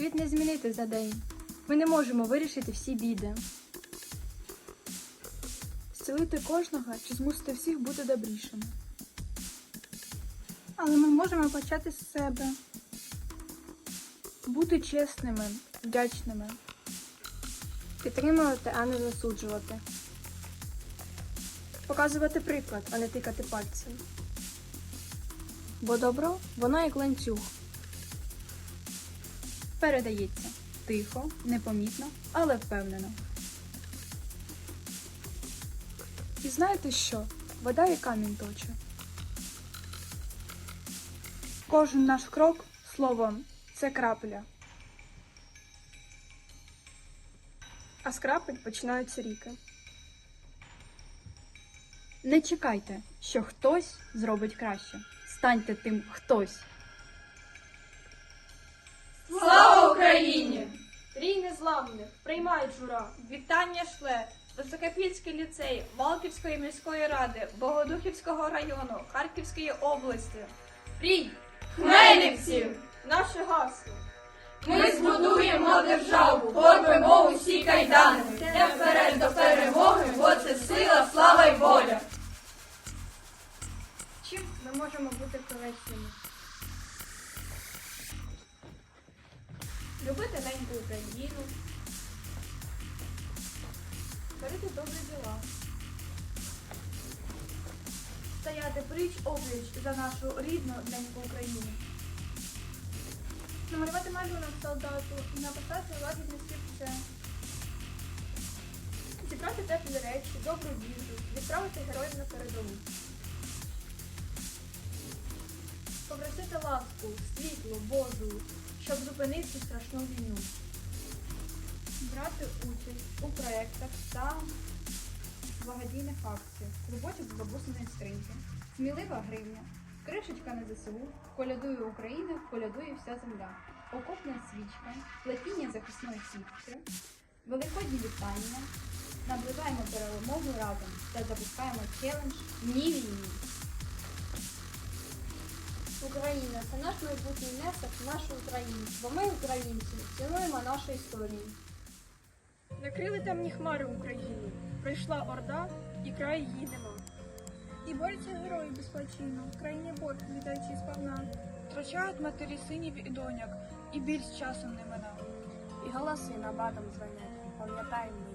Світ не змінити за день. Ми не можемо вирішити всі біди. Зцілити кожного чи змусити всіх бути добрішими. Але ми можемо почати з себе. Бути чесними, вдячними. Підтримувати, а не засуджувати. Показувати приклад, а не тикати пальцем. Бо добро, воно як ланцюг. Передається тихо, непомітно, але впевнено. І знаєте що? Вода і камінь точе. Кожен наш крок словом це крапля. А з крапель починаються ріки. Не чекайте, що хтось зробить краще. Станьте тим хтось. Незламних, приймай жура. Вітання шле Високопільський ліцей Валківської міської ради, Богодухівського району, Харківської області. Рій! Хмельниці! Наше гасло. Ми збудуємо державу, порвемо усі кайдани. Йдемо вперед до перемоги, бо це сила, слава й воля. Чим ми можемо бути корисними? Любити неньку Україну. Творити добрі діла. Стояти пліч обліч за нашу рідну неньку Україну. Намалювати малюнок солдату і написати лагідне слівце. Зібрати теплі речі, добру їжу, відправити героїв на передову. Попросити ласку, світло, воду, щоб зупинити страшну війну. Брати участь у проєктах та благодійних акціях, роботі з бабусиної скриньки, смілива гривня, кришечка на ЗСУ, колядує Україна, колядує вся земля, окопна свічка, плетіння захисної сітки, великодні вітання, наближаємо перемогу разом та запускаємо челендж Ні війні. Україна це наш майбутній внесок в нашу Україну, бо ми, українці, цінуємо нашу історію. Накрили темні хмари Україну. Прийшла орда і край її нема. І борються герої безплачинно, в країні борг віддаючи сповна. Втрачають матері синів і доняк, і біль з часом не мина. І голоси набатом дзвонять, пам'ятаємо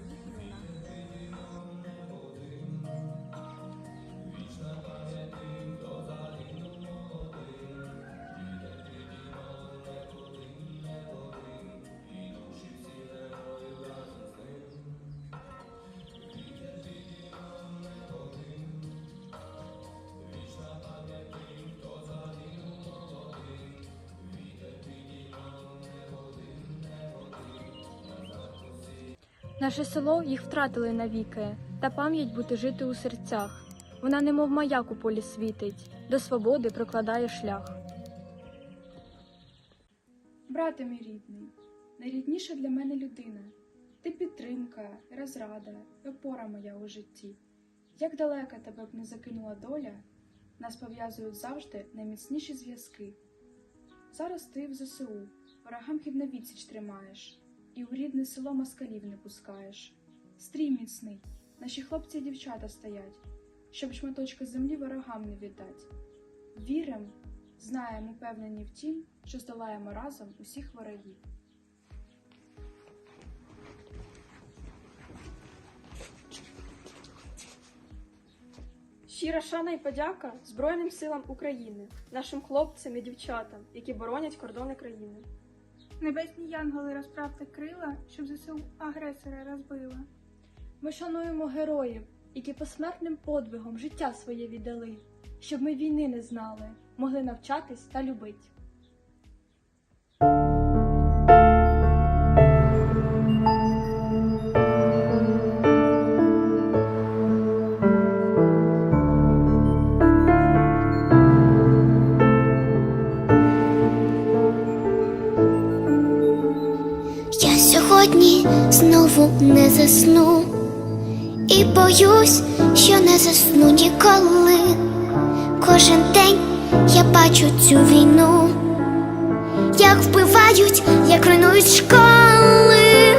Наше село їх втратили навіки, та пам'ять буде жити у серцях. Вона немов маяк у полі світить, до свободи прокладає шлях. Брате мій рідний, найрідніша для мене людина. Ти підтримка, розрада, опора моя у житті. Як далеко тебе б не закинула доля, нас пов'язують завжди найміцніші зв'язки. Зараз ти в ЗСУ, ворогам хід на відсіч тримаєш, і у рідне село москалів не пускаєш. Стрій міцний, наші хлопці і дівчата стоять, щоб шматочка землі ворогам не віддать. Вірим, знаємо, упевнені в тім, що здолаємо разом усіх ворогів. Щира шана і подяка Збройним силам України, нашим хлопцям і дівчатам, які боронять кордони країни. Небесні янголи розправте крила, щоб ЗСУ агресора розбила. Ми шануємо героїв, які посмертним подвигом життя своє віддали, щоб ми війни не знали, могли навчатись та любить. Знову не засну і боюсь, що не засну ніколи. Кожен день я бачу цю війну, як вбивають, як руйнують школи,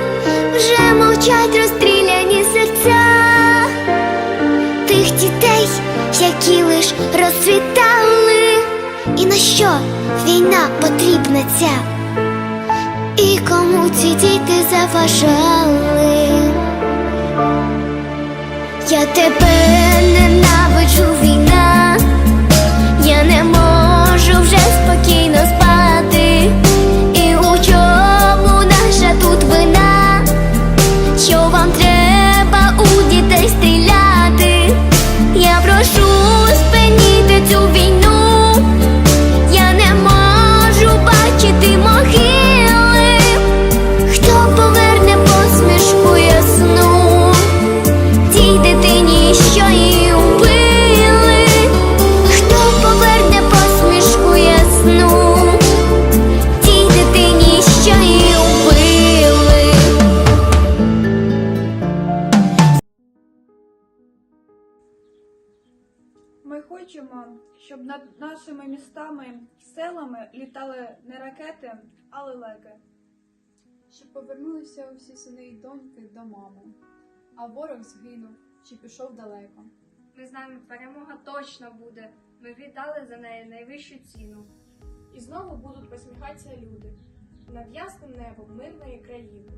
вже мовчать розстріляні серця тих дітей, які лиш розцвітали. І на що війна потрібна ця? І кому ці діти заважали? Нашими містами, селами літали не ракети, а лелеки. Щоб повернулися усі сини й доньки до мами, а ворог згинув чи пішов далеко. Ми знаємо, перемога точно буде. Ми віддали за неї найвищу ціну. І знову будуть посміхатися люди над ясним небом мирної країни.